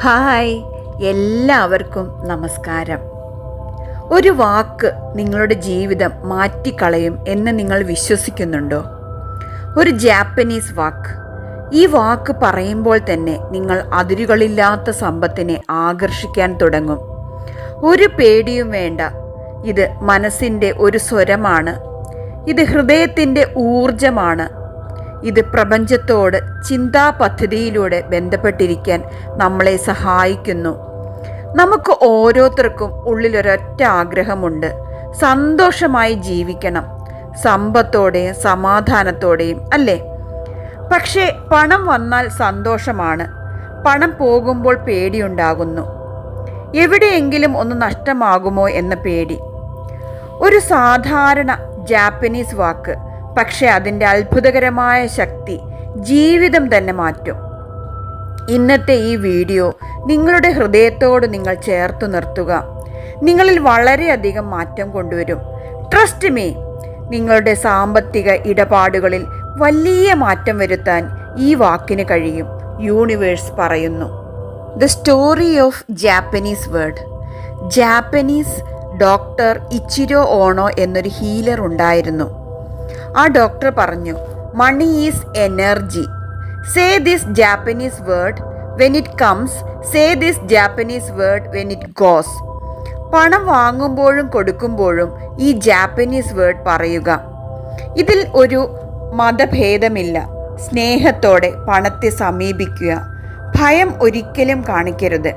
Hi. എല്ലാവർക്കും നമസ്കാരം. ഒരു വാക്ക് നിങ്ങളുടെ ജീവിതം മാറ്റിക്കളയും എന്ന് നിങ്ങൾ വിശ്വസിക്കുന്നുണ്ടോ? ഒരു ജാപ്പനീസ് വാക്ക്. ഈ വാക്ക് പറയുമ്പോൾ തന്നെ നിങ്ങൾ അതിരുകളില്ലാത്ത സമ്പത്തിനെ ആകർഷിക്കാൻ തുടങ്ങും. ഒരു പേടിയും വേണ്ട. ഇത് മനസ്സിന്റെ ഒരു സ്വരമാണ്. ഇത് ഹൃദയത്തിന്റെ ഊർജമാണ് ഇത് പ്രപഞ്ചത്തോട് ചിന്താ പദ്ധതിയിലൂടെ ബന്ധപ്പെട്ടിരിക്കാൻ നമ്മളെ സഹായിക്കുന്നു. നമുക്ക് ഓരോരുത്തർക്കും ഉള്ളിലൊരൊറ്റ ആഗ്രഹമുണ്ട്. സന്തോഷമായി ജീവിക്കണം. സമ്പത്തോടെയും സമാധാനത്തോടെയും അല്ലേ? പക്ഷേ പണം വന്നാൽ സന്തോഷമാണ്. പണം പോകുമ്പോൾ പേടിയുണ്ടാകുന്നു. എവിടെയെങ്കിലും ഒന്ന് നഷ്ടമാകുമോ എന്ന പേടി. ഒരു സാധാരണ ജാപ്പനീസ് വാക്ക്. പക്ഷെ അതിന്റെ അത്ഭുതകരമായ ശക്തി ജീവിതം തന്നെ മാറ്റും. ഇന്നത്തെ ഈ വീഡിയോ നിങ്ങളുടെ ഹൃദയത്തോട് നിങ്ങൾ ചേർത്തു നിർത്തുക. നിങ്ങളിൽ വളരെയധികം മാറ്റം കൊണ്ടുവരും. ട്രസ്റ്റ് മീ നിങ്ങളുടെ സാമ്പത്തിക ഇടപാടുകളിൽ വലിയ മാറ്റം വരുത്താൻ ഈ വാക്കിന് കഴിയും. യൂണിവേഴ്സ് പറയുന്നു. The story of Japanese word Japanese doctor Ichiro Ono എന്നൊരു ഹീലർ ഉണ്ടായിരുന്നു. ആ ഡോക്ടർ പറഞ്ഞു money is energy say this Japanese word when it comes say this Japanese word when it goes പണം വാങ്ങുമ്പോഴും കൊടുക്കുമ്പോഴും ഈ ജാപ്പനീസ് വേർഡ് പറയുക. ഇതിൽ ഒരു മതഭേദമില്ല. സ്നേഹത്തോടെ പണത്തെ സമീപിക്കുക. ഭയം ഒരിക്കലും കാണിക്കരുത്.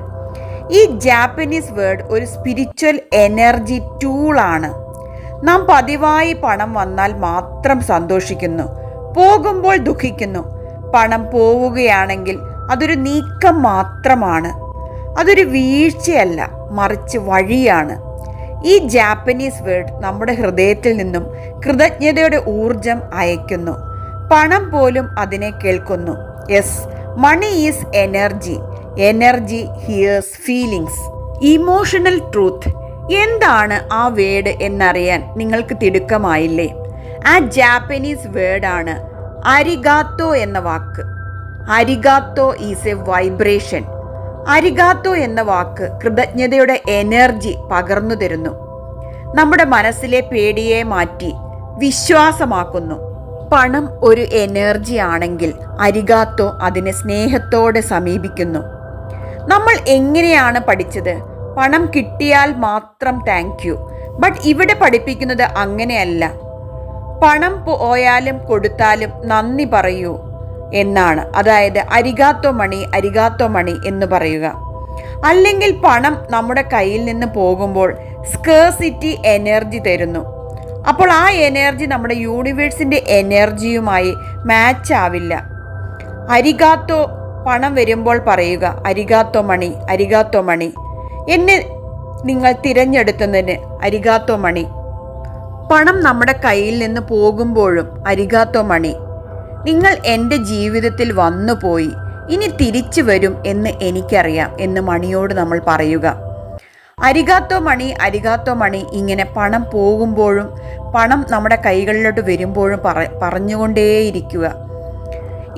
ഈ ജാപ്പനീസ് വേർഡ് ഒരു സ്പിരിച്വൽ എനർജി ടൂളാണ് നാം പതിവായി പണം വന്നാൽ മാത്രം സന്തോഷിക്കുന്നു. പോകുമ്പോൾ ദുഃഖിക്കുന്നു. പണം പോവുകയാണെങ്കിൽ അതൊരു നീക്കം മാത്രമാണ്. അതൊരു വീഴ്ചയല്ല മറിച്ച് വഴിയാണ്. ഈ ജാപ്പനീസ് വേർഡ് നമ്മുടെ ഹൃദയത്തിൽ നിന്നും കൃതജ്ഞതയുടെ ഊർജം അയയ്ക്കുന്നു. പണം പോലും അതിനെ കേൾക്കുന്നു. Yes money is energy energy hears feelings emotional truth എന്താണ് ആ വേർഡ് എന്നറിയാൻ നിങ്ങൾക്ക് തിടുക്കമായില്ലേ? ആ ജാപ്പനീസ് വേർഡാണ് അരിഗാത്തോ എന്ന വാക്ക്. Arigato is a vibration arigato എന്ന വാക്ക് കൃതജ്ഞതയുടെ എനർജി പകർന്നു തരുന്നു. നമ്മുടെ മനസ്സിലെ പേടിയെ മാറ്റി വിശ്വാസമാക്കുന്നു. പണം ഒരു എനർജി ആണെങ്കിൽ അരിഗാത്തോ അതിനെ സ്നേഹത്തോടെ സമീപിക്കുന്നു. നമ്മൾ എങ്ങനെയാണ് പഠിച്ചത്? പണം കിട്ടിയാൽ മാത്രം താങ്ക് യു ബട്ട് ഇവിടെ പഠിപ്പിക്കുന്നത് അങ്ങനെയല്ല. പണം പോയാലും കൊടുത്താലും നന്ദി പറയൂ എന്നാണ്. അതായത് അരികാത്തോ മണി അരികാത്തോ മണി എന്ന് പറയുക. അല്ലെങ്കിൽ പണം നമ്മുടെ കയ്യിൽ നിന്ന് പോകുമ്പോൾ സ്കേഴ്സിറ്റി എനർജി തരുന്നു. അപ്പോൾ ആ എനർജി നമ്മുടെ യൂണിവേഴ്സിന്റെ എനർജിയുമായി മാച്ച് ആവില്ല. അരികാത്തോ പണം വരുമ്പോൾ പറയുക അരികാത്തോ മണി അരികാത്തോ മണി. എന്നെ നിങ്ങൾ തിരഞ്ഞെടുത്തതിന് അരികാത്തോ മണി. പണം നമ്മുടെ കയ്യിൽ നിന്ന് പോകുമ്പോഴും അരികാത്തോ മണി. നിങ്ങൾ എന്റെ ജീവിതത്തിൽ വന്നു പോയി ഇനി തിരിച്ചു വരും എന്ന് എനിക്കറിയാം എന്ന് മണിയോട് നമ്മൾ പറയുക. അരികാത്തോ മണി അരികാത്തോ മണി ഇങ്ങനെ പണം പോകുമ്പോഴും പണം നമ്മുടെ കൈകളിലോട്ട് വരുമ്പോഴും പറ പറഞ്ഞുകൊണ്ടേയിരിക്കുക.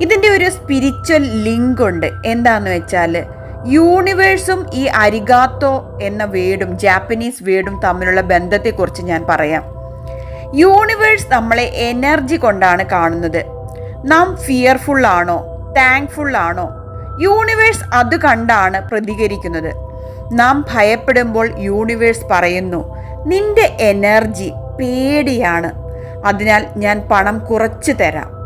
ഇതിന്റെ ഒരു സ്പിരിച്വൽ ലിങ്ക് ഉണ്ട്. എന്താണെന്ന് വെച്ചാൽ യൂണിവേഴ്സും ഈ അരിഗാത്തോ എന്ന വേർഡും ജാപ്പനീസ് വേർഡും തമ്മിലുള്ള ബന്ധത്തെക്കുറിച്ച് ഞാൻ പറയാം. യൂണിവേഴ്സ് നമ്മളെ എനർജി കൊണ്ടാണ് കാണുന്നത്. നാം ഫിയർഫുൾ ആണോ താങ്ക്ഫുൾ ആണോ? യൂണിവേഴ്സ് അത് കണ്ടാണ് പ്രതികരിക്കുന്നത്. നാം ഭയപ്പെടുമ്പോൾ യൂണിവേഴ്സ് പറയുന്നു നിന്റെ എനർജി പേടിയാണ്. അതിനാൽ ഞാൻ പണം കുറച്ച് തരാം.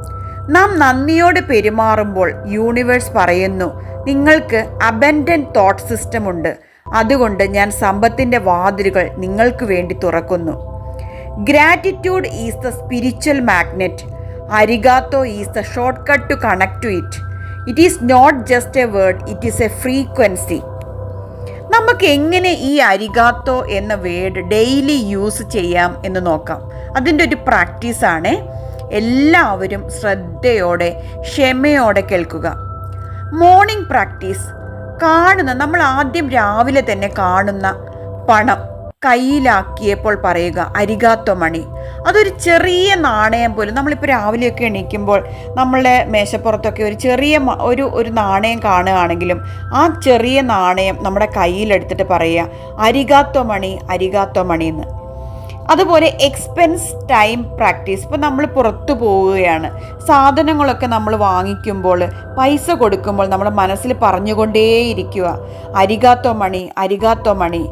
നാം നന്ദിയോടെ പെരുമാറുമ്പോൾ യൂണിവേഴ്സ് പറയുന്നു നിങ്ങൾക്ക് അബൻഡൻ തോട്ട് സിസ്റ്റം ഉണ്ട്. അതുകൊണ്ട് ഞാൻ സമ്പത്തിന്റെ വാതിലുകൾ നിങ്ങൾക്ക് വേണ്ടി തുറക്കുന്നു. Gratitude is the spiritual magnet arigato is the shortcut to connect to it it is not just a word it is a frequency നമുക്ക് എങ്ങനെ ഈ അരിഗാത്തോ എന്ന വേർഡ് ഡെയിലി യൂസ് ചെയ്യാം എന്ന് നോക്കാം. അതിന്റെ ഒരു പ്രാക്ടീസാണ് എല്ലാവരും ശ്രദ്ധയോടെ ക്ഷമയോടെ കേൾക്കുക. മോർണിംഗ് പ്രാക്ടീസ് കാണുന്ന നമ്മൾ ആദ്യം രാവിലെ തന്നെ കാണുന്ന പണം കയ്യിലാക്കിയപ്പോൾ പറയുക അരികാത്ത മണി. അതൊരു ചെറിയ നാണയം പോലും നമ്മളിപ്പോൾ രാവിലെയൊക്കെ എണീക്കുമ്പോൾ നമ്മളുടെ മേശപ്പുറത്തൊക്കെ ഒരു ചെറിയ ഒരു ഒരു നാണയം കാണുകയാണെങ്കിലും ആ ചെറിയ നാണയം നമ്മുടെ കയ്യിലെടുത്തിട്ട് പറയുക അരികാത്ത മണി അരികാത്ത മണി എന്ന് അതുപോലെ എക്സ്പെൻസ് ടൈം പ്രാക്ടീസ് ഇപ്പോൾ നമ്മൾ പുറത്തു പോവുകയാണ്. സാധനങ്ങളൊക്കെ നമ്മൾ വാങ്ങിക്കുമ്പോൾ പൈസ കൊടുക്കുമ്പോൾ നമ്മൾ മനസ്സിൽ പറഞ്ഞുകൊണ്ടേയിരിക്കുക. അരികാത്തോ മണി അരികാത്തോ മണി.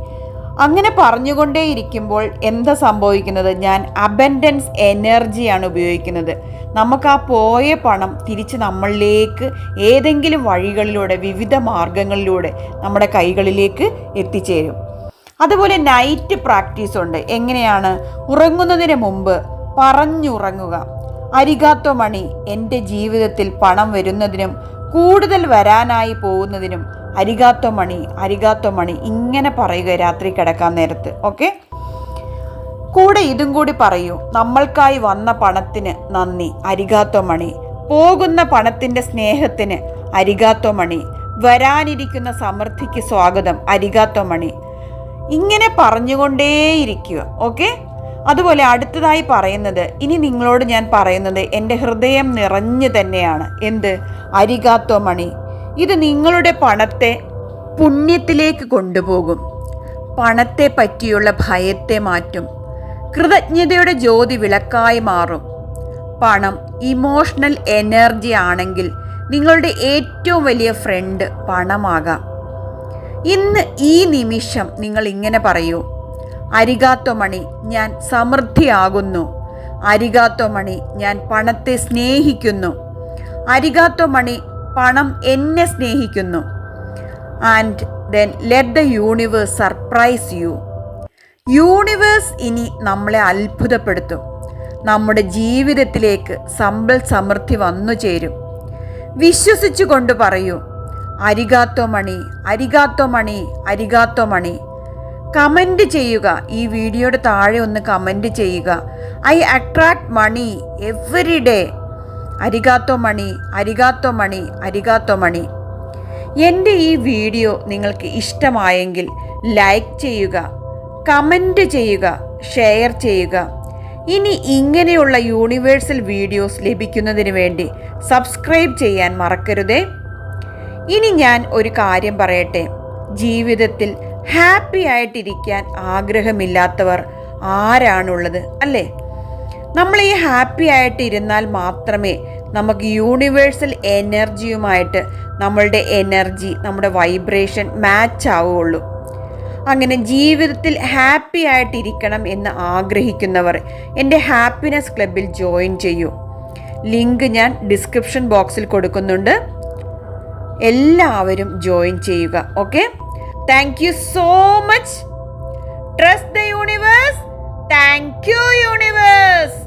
അങ്ങനെ പറഞ്ഞുകൊണ്ടേയിരിക്കുമ്പോൾ എന്താ സംഭവിക്കുന്നത്? ഞാൻ അബൻഡൻസ് എനർജിയാണ് ഉപയോഗിക്കുന്നത്. നമുക്ക് ആ പോയ പണം തിരിച്ച് നമ്മളിലേക്ക് ഏതെങ്കിലും വഴികളിലൂടെ വിവിധ മാർഗങ്ങളിലൂടെ നമ്മുടെ കൈകളിലേക്ക് എത്തിച്ചേരും. അതുപോലെ നൈറ്റ് പ്രാക്ടീസ് ഉണ്ട്. എങ്ങനെയാണ്? ഉറങ്ങുന്നതിന് മുമ്പ് പറഞ്ഞുറങ്ങുക. അരികാത്ത മണി എന്റെ ജീവിതത്തിൽ പണം വരുന്നതിനും കൂടുതൽ വരാനായി പോകുന്നതിനും അരികാത്ത മണി അരികാത്ത മണി ഇങ്ങനെ പറയുക രാത്രി കിടക്കാൻ നേരത്ത്. ഓക്കെ കൂടെ ഇതും കൂടി പറയൂ. നമ്മൾക്കായി വന്ന പണത്തിന് നന്ദി. അരികാത്ത മണി. പോകുന്ന പണത്തിന്റെ സ്നേഹത്തിന് അരികാത്ത മണി. വരാനിരിക്കുന്ന സമൃദ്ധിക്ക് സ്വാഗതം. അരികാത്ത മണി. ഇങ്ങനെ പറഞ്ഞുകൊണ്ടേയിരിക്കുക ഓക്കെ അതുപോലെ അടുത്തതായി പറയുന്നത് ഇനി നിങ്ങളോട് ഞാൻ പറയുന്നത് എന്റെ ഹൃദയം നിറഞ്ഞു തന്നെയാണ്. എന്ത്? അരികാത്തോ മണി ഇത് നിങ്ങളുടെ പണത്തെ പുണ്യത്തിലേക്ക് കൊണ്ടുപോകും. പണത്തെ പറ്റിയുള്ള ഭയത്തെ മാറ്റും. കൃതജ്ഞതയുടെ ജ്യോതി വിളക്കായി മാറും. പണം ഇമോഷണൽ എനർജി ആണെങ്കിൽ നിങ്ങളുടെ ഏറ്റവും വലിയ ഫ്രണ്ട് പണമാകാം. ഇന്ന് ഈ നിമിഷം നിങ്ങൾ ഇങ്ങനെ പറയൂ. അരികാത്തോ മണി ഞാൻ സമൃദ്ധിയാകുന്നു. അരികാത്തോ മണി ഞാൻ പണത്തെ സ്നേഹിക്കുന്നു. അരികാത്തോ മണി പണം എന്നെ സ്നേഹിക്കുന്നു. And then let the universe surprise you. Universe ഇനി നമ്മളെ അത്ഭുതപ്പെടുത്തും. നമ്മുടെ ജീവിതത്തിലേക്ക് സമ്പൽ സമൃദ്ധി വന്നു ചേരും. വിശ്വസിച്ചു കൊണ്ട് പറയൂ അരികാത്തോ മണി അരികാത്തോ മണി അരികാത്തോ മണി. കമന്റ് ചെയ്യുക. ഈ വീഡിയോയുടെ താഴെ ഒന്ന് കമന്റ് ചെയ്യുക. I attract money every day. Arigato money arigato money arigato money. എന്റെ ഈ വീഡിയോ നിങ്ങൾക്ക് ഇഷ്ടമായെങ്കിൽ ലൈക്ക് ചെയ്യുക കമന്റ് ചെയ്യുക ഷെയർ ചെയ്യുക. ഇനി ഇങ്ങനെയുള്ള യൂണിവേഴ്സൽ വീഡിയോസ് ലഭിക്കുന്നതിന് വേണ്ടി സബ്സ്ക്രൈബ് ചെയ്യാൻ മറക്കരുതേ. ഇനി ഞാൻ ഒരു കാര്യം പറയട്ടെ. ജീവിതത്തിൽ ഹാപ്പി ആയിട്ടിരിക്കാൻ ആഗ്രഹമില്ലാത്തവർ ആരാണുള്ളത് അല്ലേ? നമ്മൾ ഈ ഹാപ്പി ആയിട്ട് ഇരുന്നാൽ മാത്രമേ നമുക്ക് യൂണിവേഴ്സൽ എനർജിയുമായിട്ട് നമ്മളുടെ എനർജി നമ്മുടെ വൈബ്രേഷൻ മാച്ച് ആവുകയുള്ളൂ. അങ്ങനെ ജീവിതത്തിൽ ഹാപ്പി ആയിട്ടിരിക്കണം എന്ന് ആഗ്രഹിക്കുന്നവർ എന്റെ ഹാപ്പിനെസ് ക്ലബിൽ ജോയിൻ ചെയ്യൂ. ലിങ്ക് ഞാൻ ഡിസ്ക്രിപ്ഷൻ ബോക്സിൽ കൊടുക്കുന്നുണ്ട്. എല്ലാവരും ജോയിൻ ചെയ്യുക okay thank you so much trust the universe thank you universe